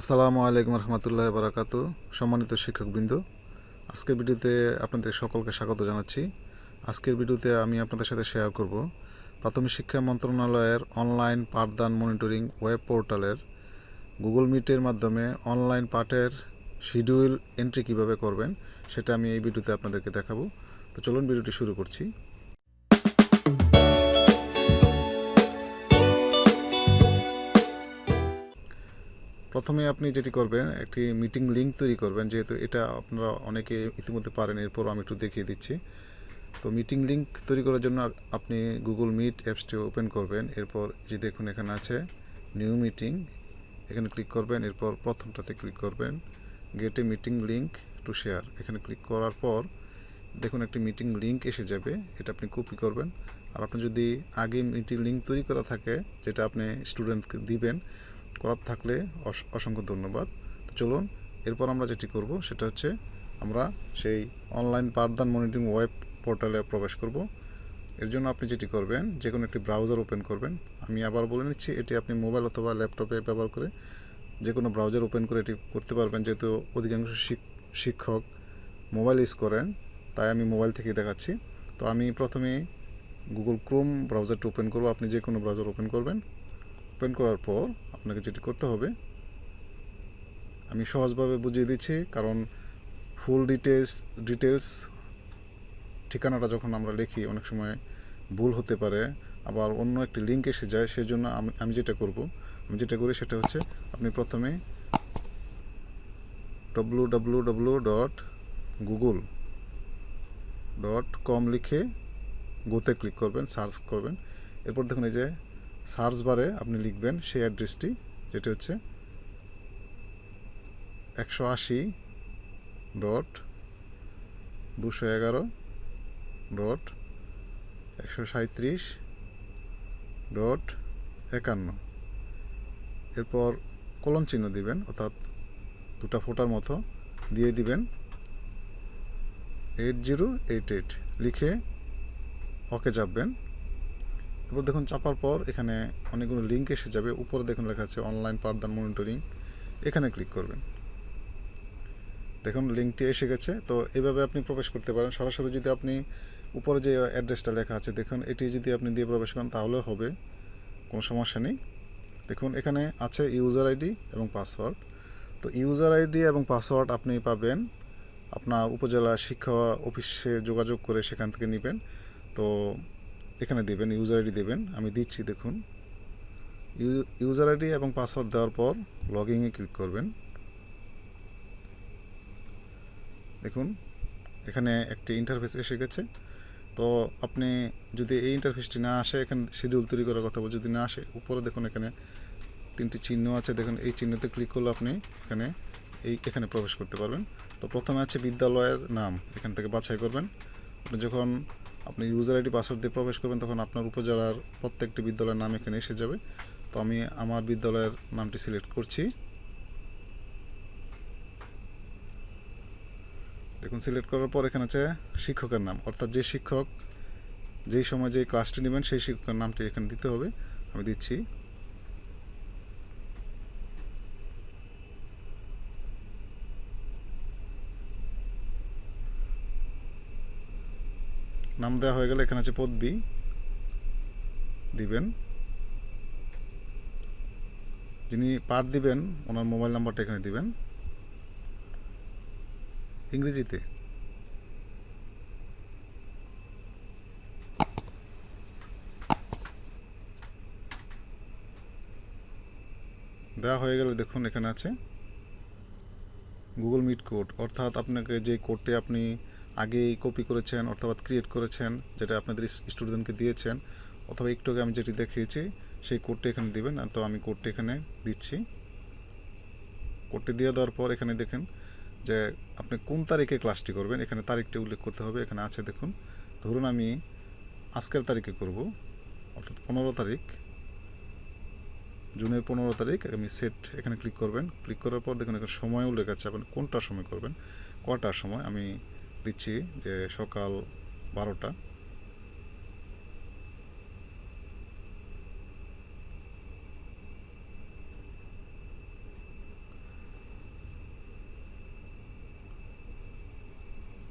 আসসালামু আলাইকুম রহমতুল্লাহ বারাকাতু। সম্মানিত শিক্ষকবৃন্দ, আজকের ভিডিওতে আপনাদের সকলকে স্বাগত জানাচ্ছি। আজকের ভিডিওতে আমি আপনাদের সাথে শেয়ার করব প্রাথমিক শিক্ষা মন্ত্রণালয়ের অনলাইন পাঠদান মনিটরিং ওয়েব পোর্টালের গুগল মিটের মাধ্যমে অনলাইন পাঠের শিডিউল এন্ট্রি কীভাবে করবেন, সেটা আমি এই ভিডিওতে আপনাদেরকে দেখাবো। তো চলুন ভিডিওটি শুরু করছি। প্রথমে আপনি যেটি করবেন, একটি মিটিং লিঙ্ক তৈরি করবেন, যেহেতু এটা আপনারা অনেকে ইতিমধ্যে পারেন, এরপর আমি একটু দেখিয়ে দিচ্ছি। তো মিটিং লিঙ্ক তৈরি করার জন্য আপনি গুগল মিট অ্যাপসটি ওপেন করবেন, এরপর যে দেখুন এখানে আছে নিউ মিটিং এখানে ক্লিক করবেন, এরপর প্রথমটাতে ক্লিক করবেন get meeting link to share এখানে ক্লিক করার পর দেখুন একটি মিটিং লিঙ্ক এসে যাবে, এটা আপনি কপি করবেন। আর আপনি যদি আগে মিটিং লিঙ্ক তৈরি করা থাকে, যেটা আপনি স্টুডেন্টকে দিবেন করার থাকলে অস- অসংখ্য ধন্যবাদ। চলুন, এরপর আমরা যেটি করব সেটা হচ্ছে আমরা সেই অনলাইন পাঠদান মনিটরিং ওয়েব পোর্টালে প্রবেশ করব। এর জন্য আপনি যেটি করবেন যে কোনো একটি ব্রাউজার ওপেন করবেন। আমি আবার বলে নিচ্ছি, এটি আপনি মোবাইল অথবা ল্যাপটপে ব্যবহার করে যে কোনো ব্রাউজার ওপেন করে এটি করতে পারবেন। যেহেতু অধিকাংশ শিক- শিক্ষক মোবাইল ইউজ করেন, তাই আমি মোবাইল থেকে দেখাচ্ছি। তো আমি প্রথমে গুগল ক্রোম ব্রাউজারটা ওপেন করব। আপনি যে কোনো ব্রাউজার ওপেন করবেন। ওপেন করার পর আপনাকে যেটি করতে হবে, আমি সহজভাবে বুঝিয়ে দিচ্ছি, কারণ ফুল ডিটেলস ডিটেলস ঠিকানাটা যখন আমরা লিখি, অনেক সময় ভুল হতে পারে, আবার অন্য একটি লিঙ্ক এসে যায়, সেজন্য আমি আমি যেটা করব, আমি যেটা করি সেটা হচ্ছে আপনি প্রথমে W W W dot Google dot com লিখে গোতে ক্লিক করবেন সার্চ করবেন, এরপর দেখুন এই যে সার্চ বারে আপনি লিখবেন সেই অ্যাড্রেসটি, যেটি হচ্ছে একশো আশি ডট দুশো এগারো ডট একশো সাঁত্রিশ ডট একান্ন। এরপর কলম চিহ্ন দিবেন, অর্থাৎ দুটা ফোটার মতো দিয়ে দিবেন। এইট জিরো এইট এইট লিখে ওকে চাপবেন। এরপর দেখুন চাপার পর এখানে অনেকগুলো লিঙ্ক এসে যাবে। উপরে দেখুন লেখা আছে অনলাইন পাঠদান মনিটরিং এখানে ক্লিক করবেন। দেখুন লিঙ্কটি এসে গেছে। তো এভাবে আপনি প্রবেশ করতে পারেন। সরাসরি যদি আপনি উপরে যে অ্যাড্রেসটা লেখা আছে, দেখুন এটি যদি আপনি দিয়ে প্রবেশ করেন তাহলেও হবে। কোনো সমস্যা নেই। দেখুন এখানে আছে ইউজার আইডি এবং পাসওয়ার্ড তো ইউজার আইডি এবং পাসওয়ার্ড আপনি পাবেন। আপনার উপজেলা শিক্ষা অফিসে যোগাযোগ করে সেখান থেকে নেবেন। তো এখানে দেবেন ইউজার আইডি দেবেন। আমি দিচ্ছি, দেখুন। ইউজার আইডি এবং পাসওয়ার্ড দেওয়ার পর লগ লগইনে ক্লিক করবেন। দেখুন, এখানে একটি ইন্টারফেস এসে গেছে। তো আপনি যদি এই ইন্টারফেসটি না আসে, এখানে শিডিউল তৈরি করার কথা যদি না আসে, উপরে দেখুন এখানে তিনটি চিহ্ন আছে। দেখুন, এই চিহ্নতে ক্লিক করলে আপনি এখানে, এই, এখানে প্রবেশ করতে পারবেন। তো প্রথমে আছে বিদ্যালয়ের নাম, এখান থেকে বাছাই করবেন। আপনি যখন আপনি ইউজার আইডি পাসওয়ার্ড দিয়ে প্রবেশ করবেন, তখন আপনার উপজেলার প্রত্যেকটি বিদ্যালয়ের নাম এখানে এসে যাবে। তো আমি আমার বিদ্যালয়ের নামটি সিলেক্ট করছি। দেখুন সিলেক্ট করার পর এখানে আছে শিক্ষকের নাম। অর্থাৎ যে শিক্ষক যেই সময় যে ক্লাসটি নেবেন, সেই শিক্ষকের নামটি এখানে দিতে হবে। আমি দিচ্ছি। নাম দেওয়া হয়ে গেলে এখানে আছে পদবি দিবেন। যিনি পাঠ দিবেন, ওনার মোবাইল নাম্বারটা এখানে দিবেন। ইংরেজিতে। দেওয়া হয়ে গেলে দেখুন এখানে আছে। গুগল মিট কোড অর্থাৎ আপনাকে যে কোডটি আপনি আগেই কপি করেছেন অর্থাৎ ক্রিয়েট করেছেন, যেটা আপনাদের স্টুডেন্টকে দিয়েছেন, অথবা একটু আগে আমি যেটি দেখিয়েছি, সেই কোডটি এখানে দিবেন, তো আমি কোডটি এখানে দিচ্ছি। কোডটি দিয়ে দেওয়ার পর এখানে দেখেন যে আপনি কোন তারিখে ক্লাসটি করবেন, এখানে তারিখটি উল্লেখ করতে হবে, এখানে আছে দেখুন। ধরুন আমি আজকের তারিখে করব, অর্থাৎ পনেরো তারিখ, জুনের পনেরো তারিখ, আমি সেট এখানে ক্লিক করবেন। ক্লিক করার পর দেখুন এখানে সময় উল্লেখ আছে, আপনি কোনটার সময় করবেন? কটার সময়? আমি দিচ্ছি যে সকাল বারোটা।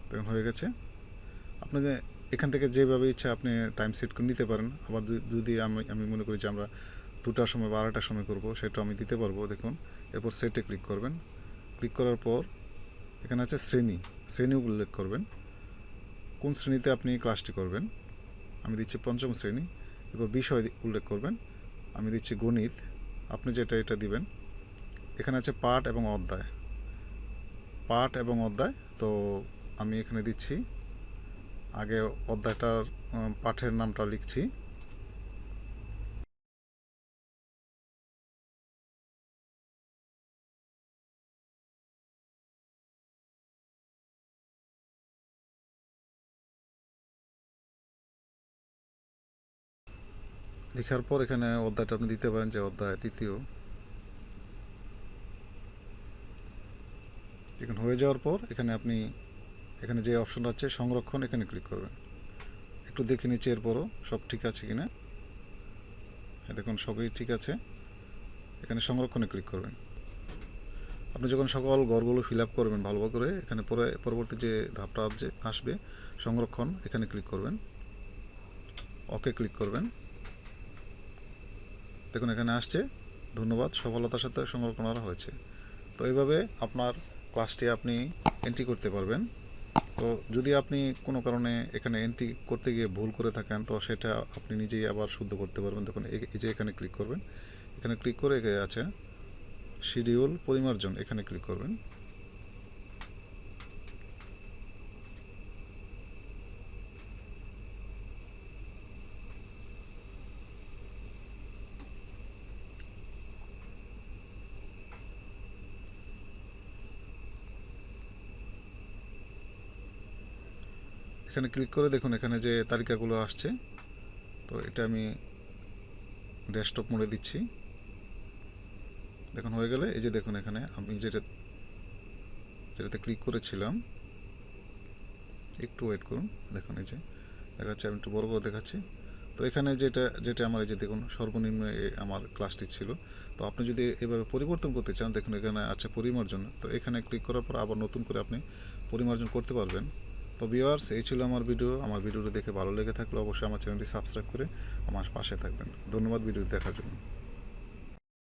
তখন হয়ে গেছে। আপনাদের এখান থেকে যেভাবে ইচ্ছা আপনি টাইম সেট করে নিতে পারেন। আবার যদি আমি আমি মনে করি যে আমরা দুটার সময় বারোটার সময় করব সেটা আমি দিতে পারব। দেখুন, এরপর সেটে ক্লিক করবেন। ক্লিক করার পর এখানে আছে শ্রেণি। শ্রেণি উল্লেখ করবেন। কোন শ্রেণীতে আপনি ক্লাসটি করবেন? আমি দিচ্ছি পঞ্চম শ্রেণি এরপর বিষয় উল্লেখ করবেন। আমি দিচ্ছি গণিত। আপনি যেটা এটা দিবেন। এখানে আছে পাঠ এবং অধ্যায়। পাঠ এবং অধ্যায়। তো আমি এখানে দিচ্ছি। আগে অধ্যায়টার পাঠের নামটা লিখছি। লেখার পর এখানে অধ্যায়টা আপনি দিতে পারেন, যে অধ্যায় তৃতীয় এখন হয়ে যাওয়ার পর এখানে আপনি, এখানে যে অপশন আছে সংরক্ষণ, এখানে ক্লিক করবেন। একটু দেখে নিচ্ছে এরপরও সব ঠিক আছে কিনা। হ্যাঁ দেখুন, সবই ঠিক আছে। এখানে সংরক্ষণে ক্লিক করবেন। আপনি যখন সকল ঘরগুলো ফিল আপ করবেন ভালো করে, এখানে পরে, পরবর্তী যে ধাপটা আসবে, সংরক্ষণ, এখানে ক্লিক করবেন। ওকে ক্লিক করবেন। দেখুন, এখানে আসছে। ধন্যবাদ, সফলতার সাথে সংরক্ষণ করা হয়েছে। তো এইভাবে আপনার ক্লাসটি আপনি এন্ট্রি করতে পারবেন। তো যদি আপনি কোনো কারণে এখানে এন্ট্রি করতে গিয়ে ভুল করে থাকেন, তো সেটা আপনি নিজেই আবার শুদ্ধ করতে পারবেন। দেখুন, এই- যে এখানে ক্লিক করবেন, এখানে ক্লিক করে আছে শিডিউল পরিমার্জন, এখানে ক্লিক করবেন। এখানে ক্লিক করে দেখুন এখানে যে তালিকাগুলো আসছে, তো এটা আমি ডেস্কটপ মোডে দিচ্ছি। দেখুন, হয়ে গেলে এই যে দেখুন এখানে আমি যেটা যেটাতে ক্লিক করেছিলাম, একটু ওয়েট করুন, দেখুন এই যে দেখাচ্ছে, আমি একটু বড় করে দেখাচ্ছি। তো এখানে যেটা যেটা আমার এই যে দেখুন সর্বনিম্ন আমার ক্লাসটি ছিল। তো আপনি যদি এভাবে পরিবর্তন করতে চান, দেখুন এখানে আছে পরিমার্জন। তো এখানে ক্লিক করার পর আবার নতুন করে আপনি পরিমার্জন করতে পারবেন। তো ভিওয়ার্স এই ছিল আমার ভিডিও আমার ভিডিওটা দেখে ভালো লেগে থাকলে অবশ্যই আমার চ্যানেলটি সাবস্ক্রাইব করে আমার পাশে থাকবেন। ধন্যবাদ ভিডিও দেখার জন্য।